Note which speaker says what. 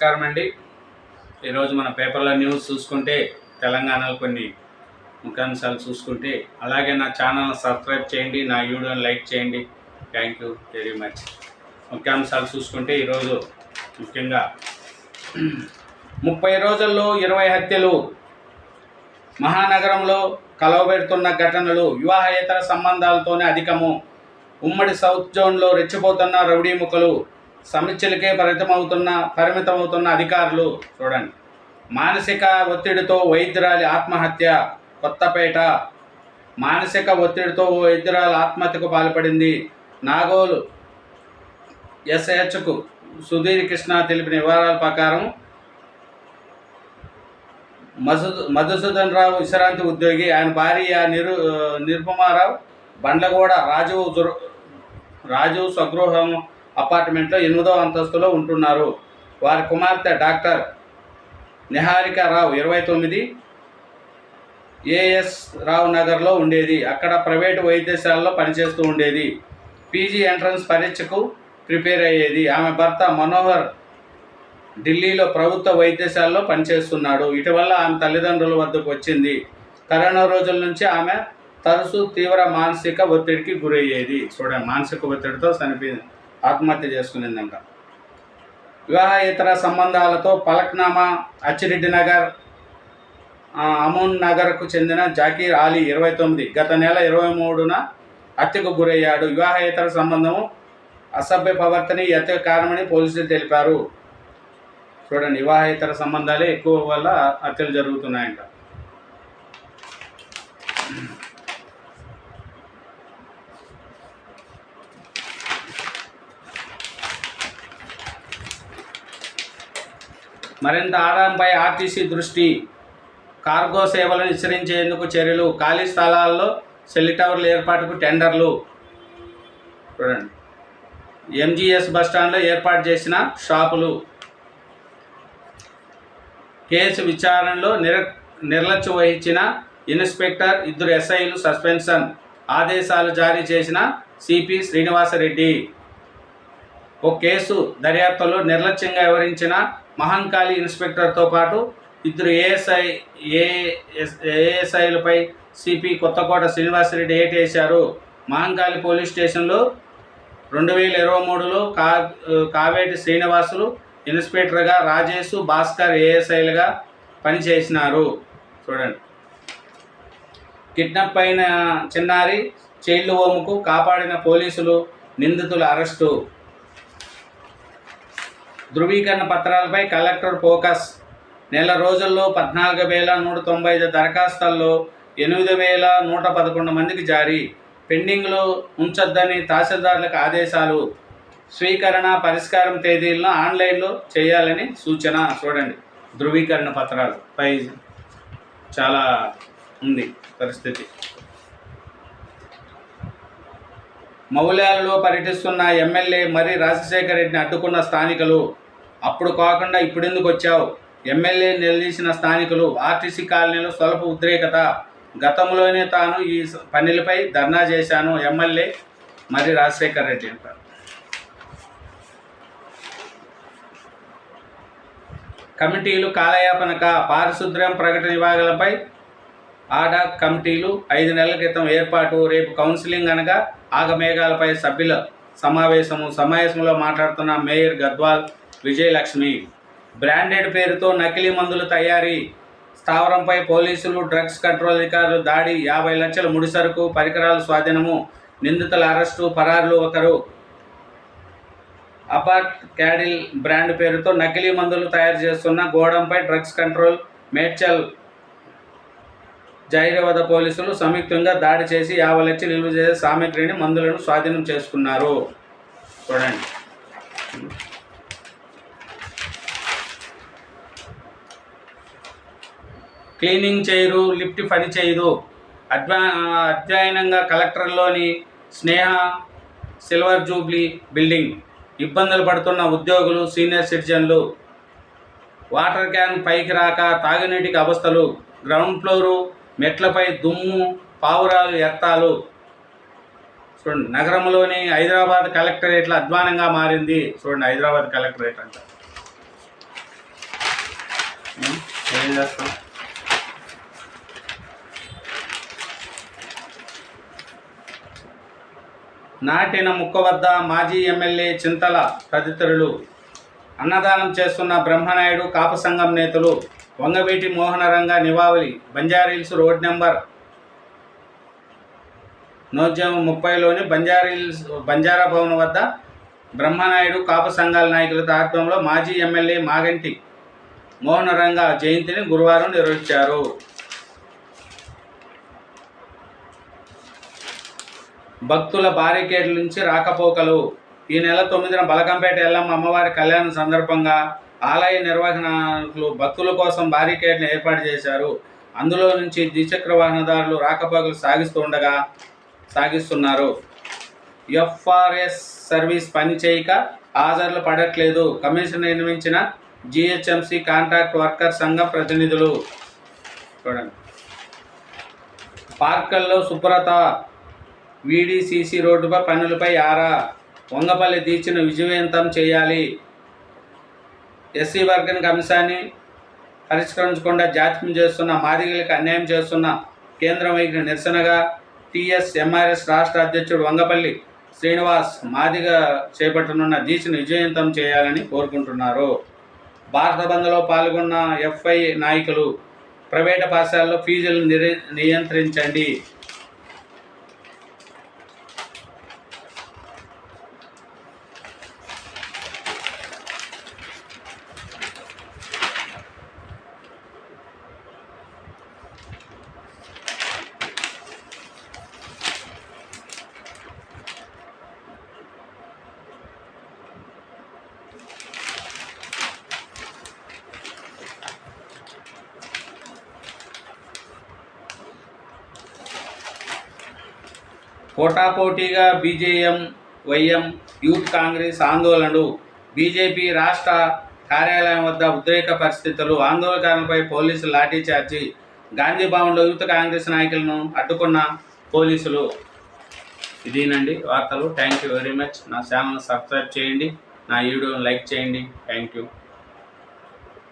Speaker 1: నమస్కారం అండి. ఈరోజు మన పేపర్లో న్యూస్ చూసుకుంటే తెలంగాణలో కొన్ని ముఖ్యాంశాలు చూసుకుంటే అలాగే నా ఛానల్ని సబ్స్క్రైబ్ చేయండి నా వీడియోని లైక్ చేయండి. Thank you very much. ముఖ్యాంశాలు చూసుకుంటే ఈరోజు ముఖ్యంగా ముప్పై రోజుల్లో ఇరవై హత్యలు మహానగరంలో కలవబెడుతున్న ఘటనలు వివాహేతర సంబంధాలతోనే అధికము ఉమ్మడి సౌత్ జోన్లో రెచ్చిపోతున్న రౌడీ ముఖలు సమస్యలకే పరిమితమవుతున్న పరిమితమవుతున్న అధికారులు చూడండి. మానసిక ఒత్తిడితో వైద్యురాలి ఆత్మహత్య కొత్తపేట. మానసిక ఒత్తిడితో ఓ వైద్యురాలు ఆత్మహత్యకు పాల్పడింది. నాగోలు ఎస్హెచ్కు సుధీర్ కృష్ణ తెలిపిన వివరాల ప్రకారం మధు మధుసూదన్ రావు విశ్రాంతి ఉద్యోగి. ఆయన భార్య నిరు నిరుపమారావు బండ్లగూడ రాజు రాజు స్వగృహం అపార్ట్మెంట్లో ఎనిమిదో అంతస్తులో ఉంటున్నారు. వారి కుమార్తె డాక్టర్ నిహారిక రావు ఇరవై తొమ్మిది ఏఎస్ రావు నగర్లో ఉండేది. అక్కడ ప్రైవేటు వైద్యశాలలో పనిచేస్తూ ఉండేది. పీజీ ఎంట్రన్స్ పరీక్షకు ప్రిపేర్ అయ్యేది. ఆమె భర్త మనోహర్ ఢిల్లీలో ప్రభుత్వ వైద్యశాలలో పనిచేస్తున్నాడు. ఇటీవల ఆమె తల్లిదండ్రుల వద్దకు వచ్చింది. కరోనా రోజుల నుంచి ఆమె తరచూ తీవ్ర మానసిక ఒత్తిడికి గురయ్యేది. చూడండి మానసిక ఒత్తిడితో చనిపోయింది ఆత్మహత్య చేసుకునిందంట. వివాహేతర సంబంధాలతో పలక్నామా అచ్చిరెడ్డి నగర్ అమూన్ నగర్కు చెందిన జాకీర్ ఆలీ ఇరవై తొమ్మిది. గత నెల ఇరవై మూడున హత్యకు గురయ్యాడు. వివాహేతర సంబంధము అసభ్య ప్రవర్తన ఈ హత్యకు కారణమని పోలీసులు తెలిపారు. చూడండి వివాహేతర సంబంధాలే ఎక్కువ వల్ల హత్యలు జరుగుతున్నాయంట. మరింత ఆదాయంపై ఆర్టీసీ దృష్టి కార్గో సేవలను విస్తరించేందుకు చర్యలు ఖాళీ స్థలాల్లో సెల్ టవర్ల ఏర్పాటుకు టెండర్లు. చూడండి. ఎంజీఎస్ బస్టాండ్లో ఏర్పాటు చేసిన షాపులు. కేసు విచారణలో నిర నిర్లక్ష్యం వహించిన ఇన్స్పెక్టర్ ఇద్దరు ఎస్ఐలు సస్పెన్షన్ ఆదేశాలు జారీ చేసిన సిపి శ్రీనివాసరెడ్డి. ఓ కేసు దర్యాప్తులో నిర్లక్ష్యంగా వివరించిన మహంకాళి ఇన్స్పెక్టర్తో పాటు ఇద్దరు ఏఎస్ఐ ఏఎస్ ఏఎస్ఐలపై సిపి కొత్తకోట శ్రీనివాసరెడ్డి ఏటేశారు. మహంకాళి పోలీస్ స్టేషన్లో రెండు వేల ఇరవై మూడులో కా కావేటి శ్రీనివాసులు ఇన్స్పెక్టర్గా రాజేష్ భాస్కర్ ఏఎస్ఐలుగా పనిచేసినారు. చూడండి. కిడ్నాప్ అయిన చిన్నారి చైల్డ్ హోమ్కు కాపాడిన పోలీసులు నిందితుల అరెస్టు. ధృవీకరణ పత్రాలపై కలెక్టర్ ఫోకస్. నెల రోజుల్లో పద్నాలుగు వేల నూట తొంభై ఐదు దరఖాస్తుల్లో ఎనిమిది వేల నూట పదకొండు మందికి జారీ. పెండింగ్లో ఉంచొద్దని తహసీల్దార్లకు ఆదేశాలు. స్వీకరణ పరిష్కారం తేదీలను ఆన్లైన్లో చేయాలని సూచన. చూడండి ధృవీకరణ పత్రాలు. పై చాలా ఉంది పరిస్థితి. మౌల్యాలలో పర్యటిస్తున్న ఎమ్మెల్యే మరి రాజశేఖర రెడ్డిని అడ్డుకున్న స్థానికులు అప్పుడు కాకుండా ఇప్పుడెందుకు వచ్చావు? ఎమ్మెల్యే నిలదీసిన స్థానికులు ఆర్టీసీ కాలనీలో స్వల్ప ఉద్రేకత. గతంలోనే తాను ఈ పనులపై ధర్నా చేశాను ఎమ్మెల్యే మరి రాజశేఖర రెడ్డి అంటారు. కమిటీలు కాలయాపనక పారిశుద్ధ్యం ప్రకటన విభాగాలపై ఆడాక్ కమిటీలు ఐదు నెలల క్రితం ఏర్పాటు రేపు కౌన్సిలింగ్ అనగా ఆగమేఘాలపై సభ్యుల సమావేశము సమావేశంలో మాట్లాడుతున్న మేయర్ గద్వాల్ విజయలక్ష్మి. బ్రాండెడ్ పేరుతో నకిలీ మందుల తయారీ స్థావరంపై పోలీసులు డ్రగ్స్ కంట్రోల్ అధికారులు దాడి యాభై లక్షల ముడిసరుకు పరికరాల స్వాధీనము నిందితుల అరెస్టు పరారులు ఒకరు. అపార్ట్ క్యాడిల్ బ్రాండ్ పేరుతో నకిలీ మందులు తయారు చేస్తున్న గోడంపై డ్రగ్స్ కంట్రోల్ మేడ్చల్ జైరవద పోలీసులు సంయుక్తంగా దాడి చేసి యాభై లక్షలు నిల్వ చేసే సామగ్రిని మందులను స్వాధీనం చేసుకున్నారు. చూడండి. క్లీనింగ్ చేయరు లిఫ్ట్ పని చేయదు. అధ్వా అధ్యయనంగా కలెక్టర్లోని స్నేహ సిల్వర్ జూబ్లీ బిల్డింగ్. ఇబ్బందులు పడుతున్న ఉద్యోగులు సీనియర్ సిటిజన్లు. వాటర్ క్యాన్ పైకి రాక తాగునీటికి అవస్థలు. గ్రౌండ్ ఫ్లోరు మెట్లపై దుమ్ము పావురాలు ఎత్తాలు చూడండి నగరంలోని హైదరాబాద్ కలెక్టరేట్ల అధ్వానంగా మారింది. చూడండి హైదరాబాద్ కలెక్టరేట్ అంట. ఏం చేస్తాం? నాటిన ముక్క వద్ద మాజీ ఎమ్మెల్యే చింతల తదితరులు. అన్నదానం చేస్తున్న బ్రహ్మనాయుడు కాపు సంఘం నేతలు. వంగవీటి మోహనరంగ నివావళి బంజారీల్స్ రోడ్ నెంబర్. నోజ్యం ముప్పైలోని బంజారీల్స్ బంజారా భవన్ వద్ద బ్రహ్మనాయుడు కాపు సంఘాల నాయకుల ఆధ్వర్యంలో మాజీ ఎమ్మెల్యే మాగంటి మోహనరంగ జయంతిని గురువారం నిర్వహించారు. భక్తుల బారికేడ్ల నుంచి రాకపోకలు. ఈ నెల తొమ్మిదిన బలకంపేట ఎల్లమ్మ అమ్మవారి కళ్యాణం సందర్భంగా ఆలయ నిర్వహణలు భక్తుల కోసం బారికేడ్లు ఏర్పాటు చేశారు. అందులో నుంచి ద్విచక్ర వాహనదారులు రాకపోకలు సాగిస్తూ ఉండగా సాగిస్తున్నారు. ఎఫ్ఆర్ఎస్ సర్వీస్ పనిచేయక హాజర్లు హాజరులు పడట్లేదు. కమిషన్ నిర్మించిన జిహెచ్ఎంసి కాంట్రాక్ట్ వర్కర్ సంఘం ప్రతినిధులు చూడండి. పార్కల్లో శుభ్రత వీడిసిసి రోడ్డుపై పనులపై ఆరా. వంగపల్లి దీక్షను విజయవంతం చేయాలి. ఎస్సీ వర్గన్ అంశాన్ని పరిష్కరించకుండా జాత్యం చేస్తున్న మాదిగలకు అన్యాయం చేస్తున్న కేంద్రం వైఖరి నిరసనగా టీఎస్ఎంఆర్ఎస్ రాష్ట్ర అధ్యక్షుడు వంగపల్లి శ్రీనివాస్ మాదిగ చేపట్టనున్న దీక్షను విజయవంతం చేయాలని కోరుకుంటున్నారు. భారత బంద్లో పాల్గొన్న ఎఫ్ఐ నాయకులు ప్రైవేటు పాఠశాలలో ఫీజులు నియంత్రించండి. పోటాపోటీగా బీజేఎం వైఎం యూత్ కాంగ్రెస్ ఆందోళనలు. బీజేపీ రాష్ట్ర కార్యాలయం వద్ద ఉద్రేక పరిస్థితులు ఆందోళనకారులపై పోలీసులు లాఠీచార్జి గాంధీ భవన్లో యూత్ కాంగ్రెస్ నాయకులను అడ్డుకున్న పోలీసులు. ఇదేనండి వార్తలు. Thank you very much. నా ఛానల్ సబ్స్క్రైబ్ చేయండి. నా వీడియోని లైక్ చేయండి. Thank you.